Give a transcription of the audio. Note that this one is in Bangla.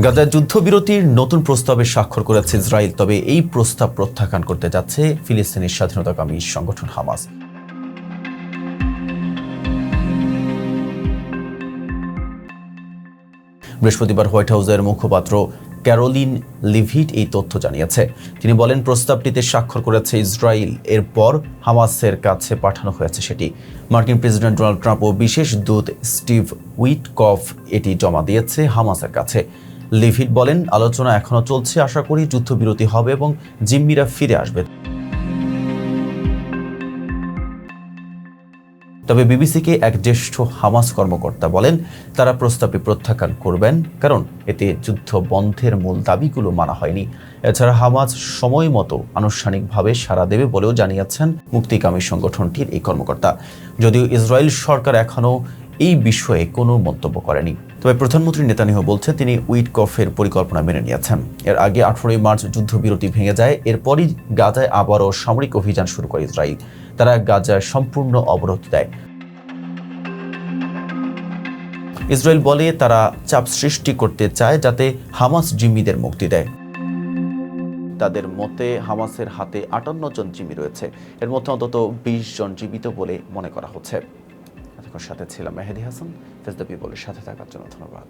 গাজায় যুদ্ধবিরতির নতুন প্রস্তাবে স্বাক্ষর করেছে ইসরায়েল, তবে এই প্রস্তাব প্রত্যাখ্যান করতে যাচ্ছে ফিলিস্তিনের স্বাধীনতাকামী সংগঠন হামাস। বৃহস্পতিবার হোয়াইট হাউসের মুখপাত্র ক্যারোলিন লিভিট এই তথ্য জানিয়েছে। তিনি বলেন, প্রস্তাবটিতে স্বাক্ষর করেছে ইসরায়েল, এরপর হামাসের কাছে পাঠানো হয়েছে সেটি। মার্কিন প্রেসিডেন্ট ডোনাল্ড ট্রাম্প ও বিশেষ দূত স্টিভ উইটকফ এটি জমা দিয়েছে হামাসের কাছে। লিভিট বলেন, আলোচনা এখনও চলছে, আশা করি যুদ্ধবিরতি হবে এবং জিম্মিরা ফিরে আসবে। তবে বিবিসিকে এক জ্যেষ্ঠ হামাস কর্মকর্তা বলেন, তারা প্রস্তাবে প্রত্যাখ্যান করবেন, কারণ এতে যুদ্ধ বন্ধের মূল দাবিগুলো মানা হয়নি। এছাড়া হামাস সময় মতো আনুষ্ঠানিকভাবে সাড়া দেবে বলেও জানিয়েছেন মুক্তিকামী সংগঠনটির এই কর্মকর্তা। যদিও ইসরায়েল সরকার এখনও এই বিষয়ে কোনো মন্তব্য করেনি। তবে প্রধানমন্ত্রী নেতানিয়াহু বলছেন, তিনি উইটকফের পরিকল্পনা মেনে নিয়েছেন। এর আগে আঠারোই মার্চ যুদ্ধবিরতি ভেঙে যায়, এরপরই গাজায় আবারও সামরিক অভিযান শুরু করে ইসরায়েল। তারা গাজায় সম্পূর্ণ অবরোধ দেয়। ইসরায়েল বলে তারা চাপ সৃষ্টি করতে চায়, যাতে হামাস জিম্মিদের মুক্তি দেয়। তাদের মতে, হামাসের হাতে আটান্ন জন জিম্মি রয়েছে। এর মধ্যে অন্তত বিশ জন জীবিত বলে মনে করা হচ্ছে। এতক্ষণ সাথে ছিলাম মেহেদি হাসান ফেসদা পিপলের সাথে থাকার জন্য ধন্যবাদ।